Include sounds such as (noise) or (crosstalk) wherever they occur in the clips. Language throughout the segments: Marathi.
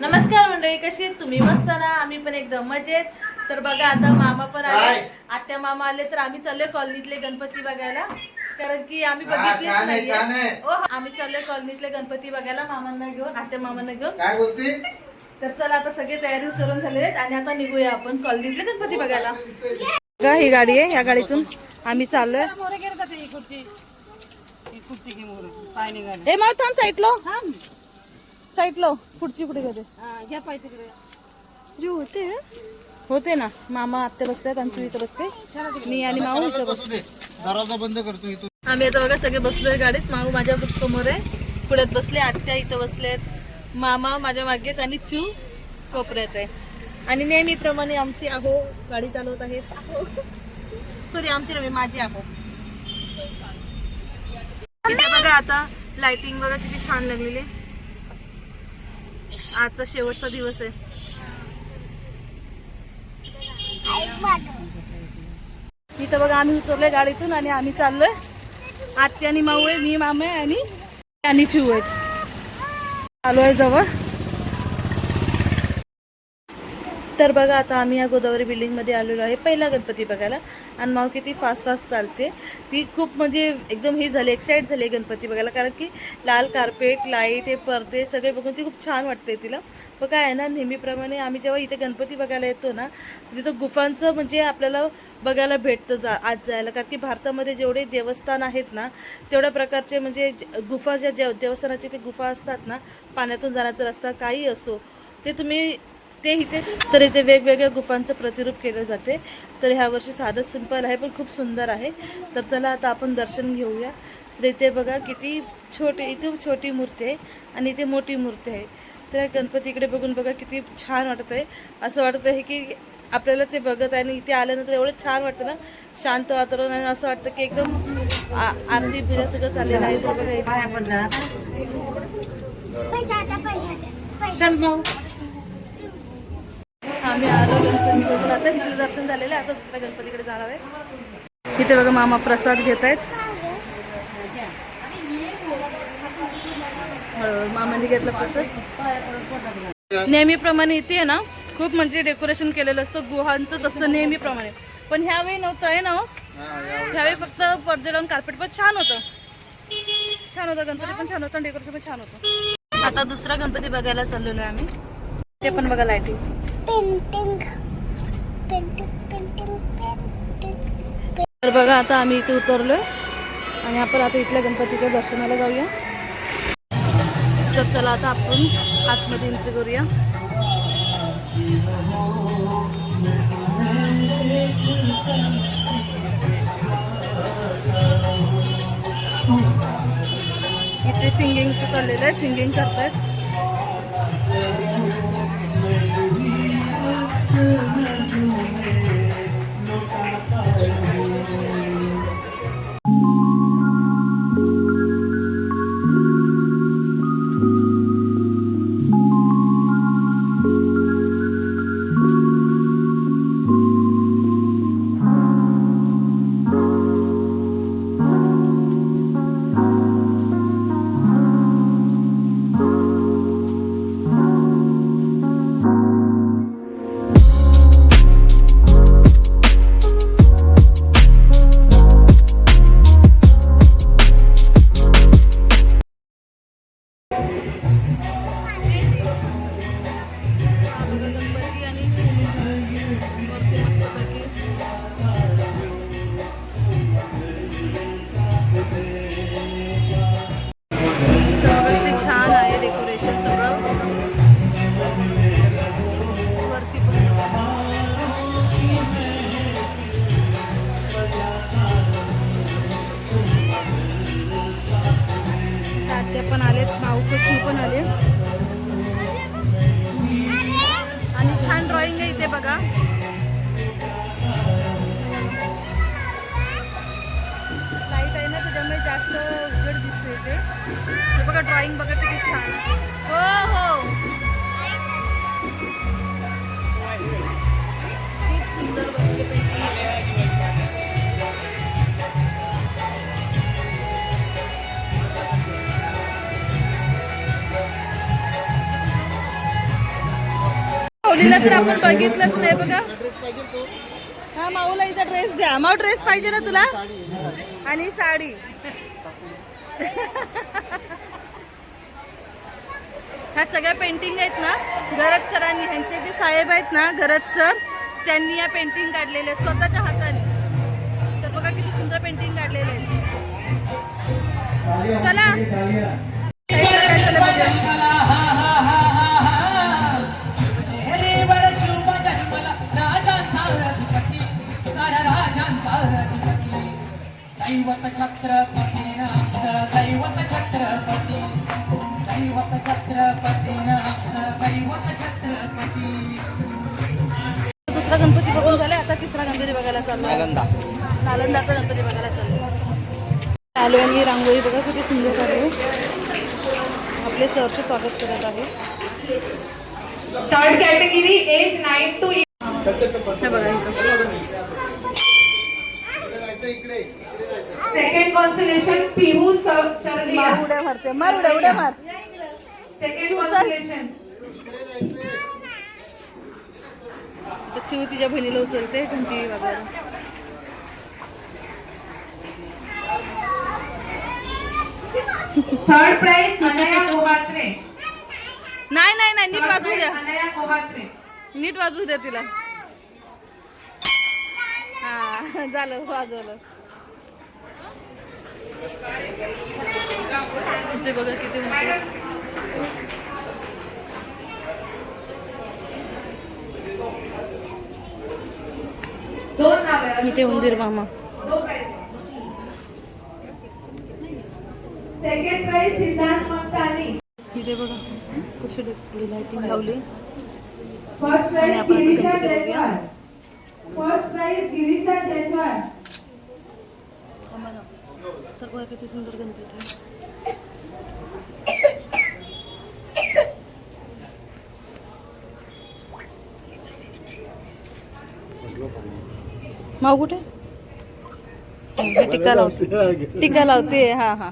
नमस्कार मंडळी कशी आहेत तुम्ही? मस्त ना? आम्ही पण एकदम मजेत. तर बघा आता मामा पण आले? आत्या मामा आले तर आम्ही चाललोय कॉलनीतले गणपती बघायला. कारण की आम्ही हा, बघितलेच नाहीये. छान आहे. ओ, आम्ही चाललोय कॉलनीतले गणपती बघायला. मामांना घेऊन आत्या मामांना घेऊन. काय बोलते? तर चला आता सगळे तयारी करून झालेले आहेत आणि आता निघूया आपण कॉलनीतले गणपती बघायला. बघा ही गाडी आहे या गाडीतून आम्ही चाललोय. ए मग थांब. साईडलो साईडलो पुढची पुढे गेले जी होते होते ना. मामा आत्या बसतात आणि तू इथं बसते. मी आणि माऊ इथं बसते. दरवाजा बंद करतो इथून. आम्ही आता बघा सगळे बसलोय गाडीत. माऊ माझ्यासमोर आहे. पुढ्यात बसले आत्या इथं बसलेत. मामा माझ्या मागेत आणि चू कोपऱ्यात आहे. आणि नेहमीप्रमाणे आमची आहो गाडी चालवत आहेत. सॉरी आमची नव्हे माझी आहो. बघा आता लाइटिंग बघा किती छान लागलेली आहे. आजचा शेवटचा दिवस आहे. इथं बघा आम्ही उतरलोय गाडीतून आणि आम्ही चाललोय. आत्या आणि माऊ आहे मी मामा आहे आणि चिव आहेत. चालू आहे जवळ. तर बघा आता आम्ही या गोदावरी बिल्डिंगमध्ये आलेलो आहे पहिला गणपती बघायला. आणि माव किती फास्ट फास्ट चालते. ती खूप म्हणजे एकदम ही झाली एक्साईट झाली गणपती बघायला. कारण की लाल कार्पेट लाइट हे पडदे सगळे बघून ती खूप छान वाटते तिला. पण काय आहे ना नेहमीप्रमाणे आम्ही जेव्हा इथे गणपती बघायला येतो ना तिथं गुफांचं म्हणजे आपल्याला बघायला भेटतं जा आज जायला. कारण की भारतामध्ये जेवढे देवस्थान आहेत ना तेवढ्या प्रकारचे म्हणजे गुफा ज्या देवस्थानाचे ते गुफा असतात ना पाण्यातून जाण्याचा रस्ता काही असो ते तुम्ही ते इथे तर इथे वेगवेगळ्या गुफांचं प्रतिरूप केलं जाते. तर ह्या वर्षी साधं सिंपल आहे पण खूप सुंदर आहे. तर चला आता आपण दर्शन घेऊया. तर इथे बघा किती छोटी इथे छोटी मूर्ती आहे आणि इथे मोठी मूर्ती आहे. तर या गणपतीकडे बघून बघा किती छान वाटत आहे. असं वाटत आहे की आपल्याला ते बघत आहे आणि इथे आल्यानंतर एवढं छान वाटतं ना शांत वातावरण आणि असं वाटतं की एकदम आ- आरती पूजा सगळं चाललेलं आहे. तर बघा इथे. चल भाऊ आम्ही आलो गणपती बघून आता तिथलं दर्शन झालेलं आहे. आता दुसऱ्या गणपतीकडे जाणार आहे. तिथे बघा मामा प्रसाद घेत आहेत. मामाने घेतला प्रसाद. नेहमीप्रमाणे इथे आहे ना खूप म्हणजे डेकोरेशन केलेलं असतं. गुहांचंच असतं नेहमीप्रमाणे. पण ह्यावेळी नव्हतं आहे ना हो? ह्यावेळी फक्त पडदे लावून कार्पेट पण छान होतं. छान होतं गणपती पण छान होतं डेकोरेशन पण छान होतं. आता दुसरा गणपती बघायला चाललेलो आहे आम्ही. ते पण बघा lighting painting painting painting painting तर बघा आता आम्ही इथे उतरलोय आणि आपण आता इथल्या गणपतीच्या दर्शनाला जाऊया. तर चला आता आपण आतमध्ये एंट्री करूया. इथे सिंगिंगचं चाललेलं आहे. सिंगिंग करतायत. गणपती जास्त उघड दिसते इथे हे बघा ड्रॉइंग बघा किती छान हो हो. खूप सुंदर बसले माऊलीला तर आपण बघितलंच नाही बघा. हा माऊला इथं ड्रेस द्या. माऊ ड्रेस पाहिजे ना तुला? आणि साडी. (laughs) ह्या सगळ्या पेंटिंग आहेत ना गरज सरांनी ह्यांचे जे साहेब आहेत ना गरज सर त्यांनी या पेंटिंग काढलेल्या स्वतःच्या हाताने. तर बघा किती सुंदर पेंटिंग काढलेले आहेत. चला. दैवत छत्रपती दैवत छत्रपती. दैवत छत्रपती दैवत छत्रपती. दुसरा गणपती बघून झालाय आता तिसरा गणपती बघायला चालू नालंदा. नालंदाचा गणपती बघायला चालू चालू आणि रांगोळी बघा किती सुंदर आहे. आपले सरचे स्वागत करत आहे. Third category age 9 to हे बघा सेकंड कॉन्सलेशन पिहू सरलिया उड्या मारते मार उड्या उड्या मार. सेकंड कॉन्सलेशन तिच्या बहिणीला उचलते घंटी वाजवा थर्ड प्राइज अनया कोहात्रे (laughs) नाही नाही नाही नीट वाजवू द्या. अनया कोहात्रे नीट वाजवू द्या तिला. हा झालं वाजवलं ते बघा किती. इथे उंदीर मामा. इथे बघा कशी लाइटिंग लावली आणि आपण गणपती बघूया. First prize Girisha Jaiswal. तर बघा किती सुंदर गणपती माऊ कुठे? ही टीका लावते. टीका लावते हा हा.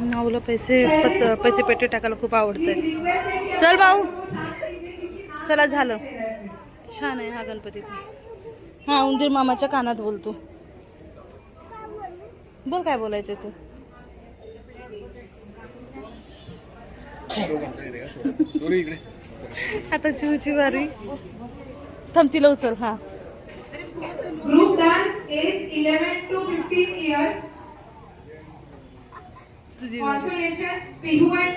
माऊला पैसे पत पैसे पेटे टाकायला खूप आवडत चल भाऊ चला झालं. छान आहे हा गणपती. हा उंदीर मामाच्या कानात बोलतो. बोल काय बोलायचं ते. आता चिवची वारी थांब तिला उचल हा. Group dance age 11 to 15 years. तुझी वारी. Constellation Pihu and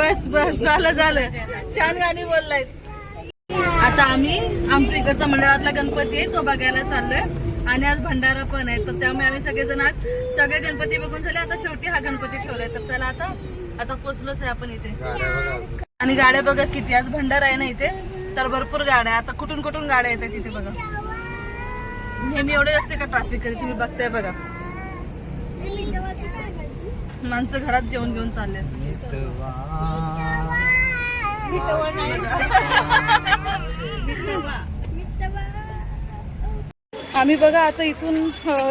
बस बस झालं झालं. छान गाणी बोललाय. आता आम्ही आमच्या इकडचा मंडळातला गणपती आहे तो बघायला चाललोय. आणि आज भंडारा पण आहे तर त्यामुळे आम्ही सगळेजण आज सगळे गणपती बघून झाले. आता शेवटी हा गणपती ठेवलाय. तर चला आता आता पोचलोच आहे आपण इथे. आणि गाड्या बघा किती आज भंडारा आहे ना इथे? तर भरपूर गाड्या आता कुठून कुठून गाड्या येतात तिथे बघा. नेहमी एवढे असते का ट्रॅफिक कधी तुम्ही बघताय बघा. माणसं घरात जेवण घेऊन चालले आम्ही बघा आता इथून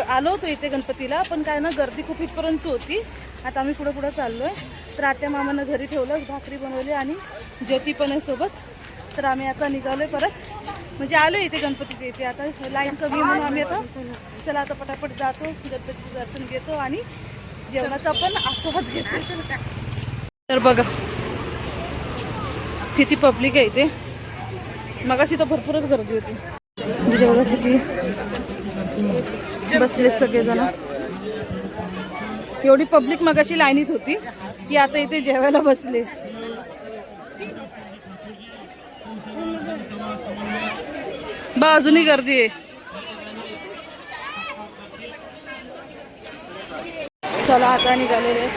आलो होतो इथे गणपतीला पण काय ना गर्दी खूप इथपर्यंत होती. आता आम्ही पुढे पुढे चाललोय. तर आत्या मामानं घरी ठेवलं भाकरी बनवली आणि ज्योती पण आहे सोबत. तर आम्ही आता निघालोय परत. म्हणजे आलो इथे गणपतीचे इथे. आता लाईन कमी म्हणून आम्ही आता चला आता पटापट जातो गणपतीचं दर्शन घेतो आणि जेवणाचा पण आस्वाद घेतो. तर बघा. किती पब्लिक आहे इथे मगाशी तर भरपूरच गर्दी होती. म्हणजे जेवढं किती बसलेत सगळेजण. एवढी पब्लिक मगाशी लाईनीत होती. ती आता इथे जेवायला बसले. बा अजूनही गर्दी आहे. चला आता निघालेले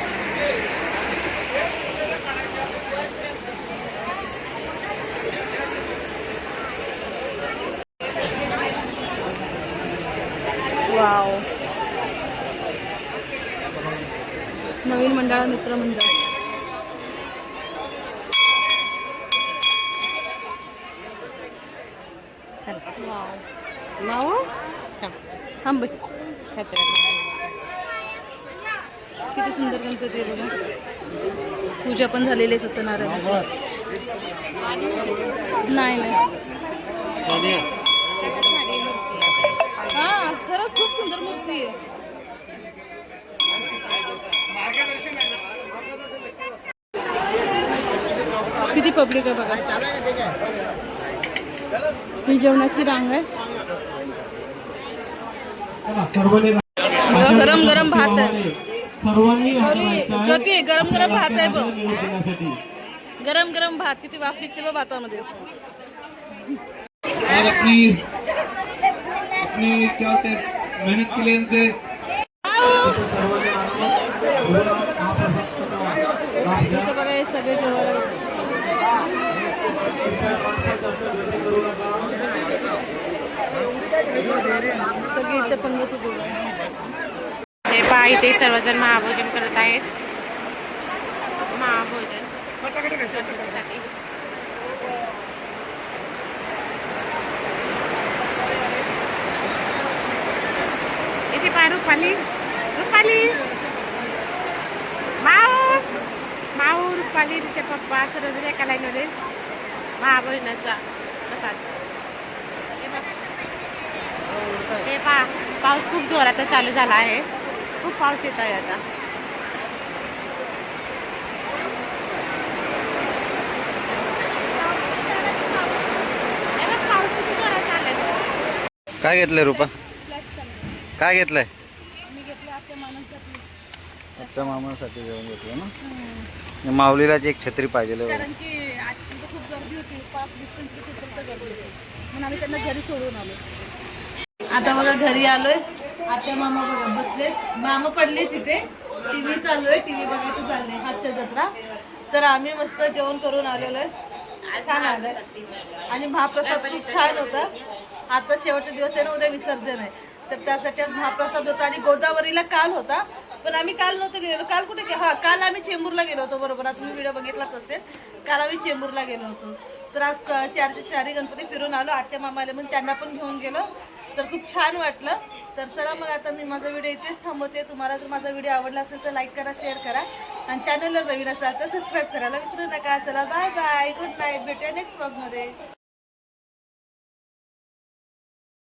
वाव. नवीन मंडळा मित्र मंडळ. थांब बाई. किती सुंदर गणपती आहे बघा. पूजा पण झालेली आहे सत्यनारायणाची. नाही नाही. सुंदर मूर्ती किती पब्लिक आहे बघा। ही जेवणाची रांग आहे. गरम गरम भात आहे. सर्वांनी गरम गरम भात आहे बघ. गरम गरम भात किती वाफ निघते बघ भातामध्ये. होते हैं, मेहनत के लिए इनसे इथं बघा हे सगळे. हे पहा इथे सर्वजण महाभोजन करत आहेत. महाभोजन. साठी. इथे पहा रुपाली? रुपाली? माऊ? माऊ रुपाली तिचे पप्पा सर्वजण एका लाईनमध्ये. महाभोजनाचा प्रसाद हे बघ. हे पा पाऊस खूप जोरात चालू झाला आहे. खूप पाऊस येत आहे आता. हे बघ, पाऊस किती जोरात चाललाय काय घेतलं रुपा? काय घेतलंय? आत्ता मामासाठी. जेवण घेतलं ना? माऊलीलाच एक छत्री पाहिजे कारण की आज खूप गर्दी होती. पाच गर्दी होती. म्हणून आम्ही त्यांना घरी सोडून आलो. आता बघा घरी आलोय. आत्या मामा बघा बसले. मामा पडले तिथे टीव्ही चालू आहे टीव्ही बघायचं चाललंय. हास्य जत्रा. तर आम्ही मस्त जेवण करून आलेलो आहे. छान आलंय. आणि महाप्रसाद खूप छान होता. आता शेवटचा दिवस आहे ना उद्या विसर्जन आहे. तर त्यासाठी आज महाप्रसाद होता आणि गोदावरीला काल होता. पण आम्ही काल नव्हतो गेलो काल कुठे गे- हा काल आम्ही चेंबूरला गेलो होतो. बरोबर आता तुम्ही व्हिडिओ बघितलाच असेल. काल आम्ही चेंबूरला गेलो होतो. तर आज क- चारचे चारही गणपती फिरून आलो. आत्या मामाला म्हणून त्यांना पण घेऊन गेलो. तर खूप छान वाटलं. तर चला मग आता मी माझा व्हिडिओ इथेच थांबवते. तुम्हाला जर माझा व्हिडिओ आवडला असेल तर लाईक करा शेअर करा. आणि चॅनलवर नवीन असाल तर सबस्क्राईब करायला विसरू नका. चला बाय बाय गुड नाईट भेटूया नेक्स्ट ब्लॉगमध्ये